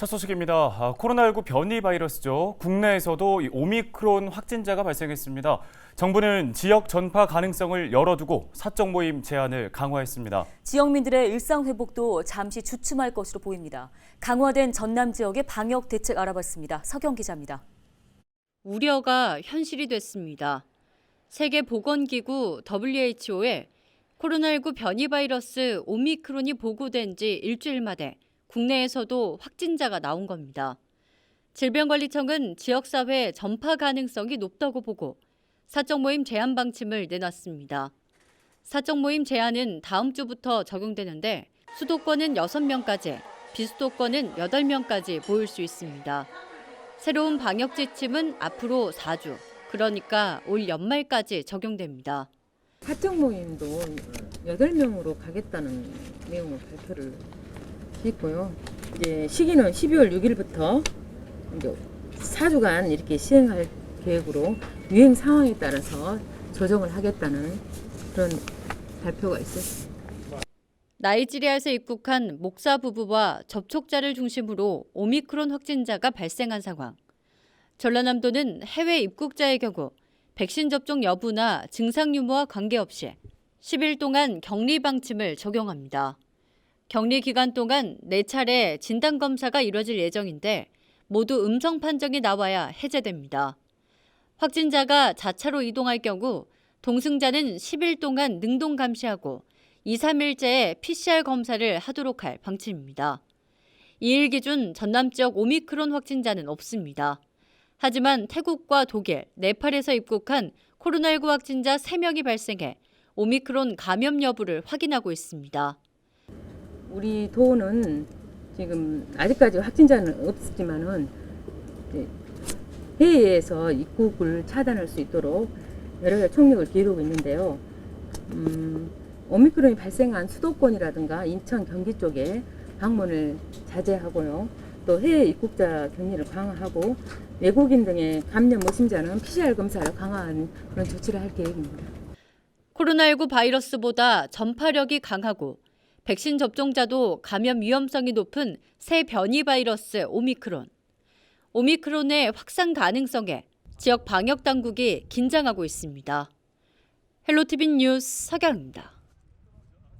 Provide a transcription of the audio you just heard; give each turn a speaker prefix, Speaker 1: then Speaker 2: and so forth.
Speaker 1: 첫 소식입니다. 아, 코로나19 변이 바이러스죠. 국내에서도 이 오미크론 확진자가 발생했습니다. 정부는 지역 전파 가능성을 열어두고 사적 모임 제한을 강화했습니다.
Speaker 2: 지역민들의 일상 회복도 잠시 주춤할 것으로 보입니다. 강화된 전남 지역의 방역 대책 알아봤습니다. 서경 기자입니다.
Speaker 3: 우려가 현실이 됐습니다. 세계보건기구 WHO에 코로나19 변이 바이러스 오미크론이 보고된 지 일주일 만에 국내에서도 확진자가 나온 겁니다. 질병관리청은 지역사회 전파 가능성이 높다고 보고 사적 모임 제한 방침을 내놨습니다. 사적 모임 제한은 다음 주부터 적용되는데 수도권은 6명까지, 비수도권은 8명까지 모일 수 있습니다. 새로운 방역 지침은 앞으로 4주, 그러니까 올 연말까지 적용됩니다.
Speaker 4: 사적 모임도 8명으로 가겠다는 내용을 발표를 했고요. 이제 시기는 12월 6일부터 이제 4주간 이렇게 시행할 계획으로 유행 상황에 따라서 조정을 하겠다는 그런 발표가 있었습니다.
Speaker 3: 나이지리아에서 입국한 목사 부부와 접촉자를 중심으로 오미크론 확진자가 발생한 상황. 전라남도는 해외 입국자의 경우 백신 접종 여부나 증상 유무와 관계없이 10일 동안 격리 방침을 적용합니다. 격리 기간 동안 4차례 진단 검사가 이뤄질 예정인데 모두 음성 판정이 나와야 해제됩니다. 확진자가 자차로 이동할 경우 동승자는 10일 동안 능동 감시하고 2, 3일째에 PCR 검사를 하도록 할 방침입니다. 2일 기준 전남 지역 오미크론 확진자는 없습니다. 하지만 태국과 독일, 네팔에서 입국한 코로나19 확진자 3명이 발생해 오미크론 감염 여부를 확인하고 있습니다.
Speaker 4: 우리 도는 지금 아직까지 확진자는 없지만은 해외에서 입국을 차단할 수 있도록 여러 가지 총력을 기울이고 있는데요. 음, 오미크론이 발생한 수도권이라든가 인천, 경기 쪽에 방문을 자제하고요. 또 해외 입국자 격리를 강화하고 외국인 등의 감염 의심자는 PCR 검사를 강화하는 그런 조치를 할 계획입니다.
Speaker 3: 코로나19 바이러스보다 전파력이 강하고 백신 접종자도 감염 위험성이 높은 새 변이 바이러스 오미크론. 오미크론의 확산 가능성에 지역 방역 당국이 긴장하고 있습니다. 헬로티비 뉴스 서경입니다.